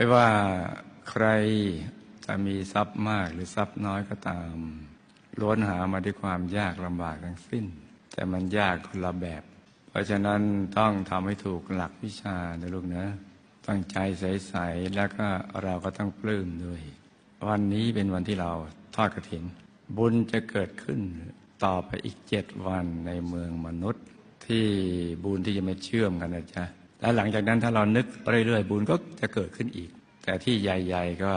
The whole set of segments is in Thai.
ไม่ว่าใครจะมีทรัพย์มากหรือทรัพย์น้อยก็ตามล้วนหามาด้วยความยากลำบากทั้งสิ้น แต่มันยากคนละแบบ เพราะฉะนั้นต้องทำให้ถูกหลักวิชานะลูกนะตั้งใจใสๆแล้วก็เราก็ต้องปลื้มด้วย วันนี้เป็นวันที่เราทอดกระถิน บุญจะเกิดขึ้นต่อไปอีกเจ็ดวันในเมืองมนุษย์ ที่บุญที่จะมาเชื่อมกันนะจ๊ะ แล้วหลังจากนั้นถ้าเรานึกเรื่อยๆบุญก็จะเกิดขึ้นอีก แต่ที่ใหญ่ๆก็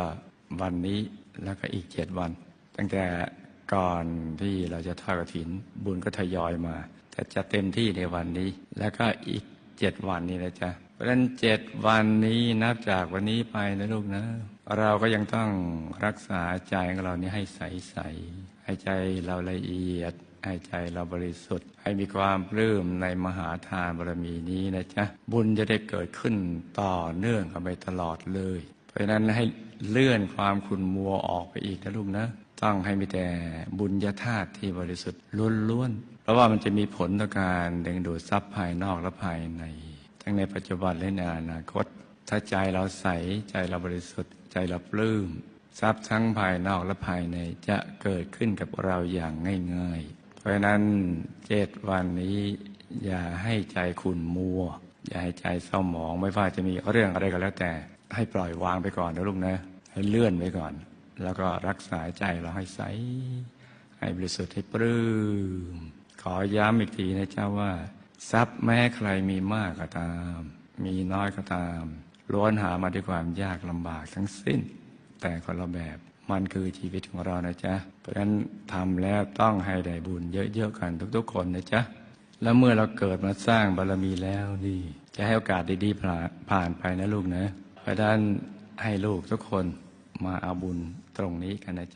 วันนี้แล้วก็อีกเจ็ดวัน ตั้งแต่ก่อนที่เราจะทอดกระถิน บุญก็ทยอยมา แต่จะเต็มที่ในวันนี้ แล้วก็อีกเจ็ดวันนี้นะจ๊ะเพราะฉะนั้นเจ็ดวันนี้นับจากวันนี้ไปนะลูกนะ เราก็ยังต้องรักษาใจของเรานี้ให้ใสๆให้ใจเราละเอียด ให้ใจเราบริสุทธิ์ ให้มีความปลื้มในมหาทานบารมีนี้นะจ๊ะ บุญจะได้เกิดขึ้นต่อเนื่องกันไปตลอดเลย เพราะฉะนั้นให้เลื่อนความขุ่นมัวออกไปอีกนะลูกนะ ต้องให้มีแต่บุญญาธาตุที่บริสุทธิ์ล้วนๆ เพราะว่ามันจะมีผลต่อการดึงดูดทรัพย์ภายนอกและภายใน ทั้งในปัจจุบันและในอนาคต ถ้าใจเราใสใจเราบริสุทธิ์ ใจเราปลื้มทรัพย์ทั้งภายนอกและภายในจะเกิดขึ้นกับเราอย่างง่ายๆ เพราะนั้นเจ็ดวันนี้ อย่าให้ใจขุ่นมัว อย่าให้ใจเศร้าหมองไม่ว่าจะมีเรื่องอะไรก็แล้วแต่ ให้ปล่อยวางไปก่อนนะลูกนะ ให้เลื่อนไปก่อน แล้วก็รักษาใจเราให้ใส ให้บริสุทธิ์ให้ปลื้มขอย้ำอีกทีนะเจ้าว่า ทรัพย์แม้ใครมีมากก็ตาม มีน้อยก็ตาม ล้วนหามาด้วยความยากลำบากทั้งสิ้น แต่คนละแบบมันคือชีวิตของเรานะจ๊ะ เพราะฉะนั้นทำแล้วต้องให้ได้บุญเยอะๆกันทุกๆคนนะจ๊ะ แล้วเมื่อเราเกิดมาสร้างบารมีแล้วนี่ จะให้โอกาสดีๆผ่านผ่านไปนะลูกนะ เพราะฉะนั้นให้ลูกทุกคนมาเอาบุญตรงนี้กันนะจ๊ะ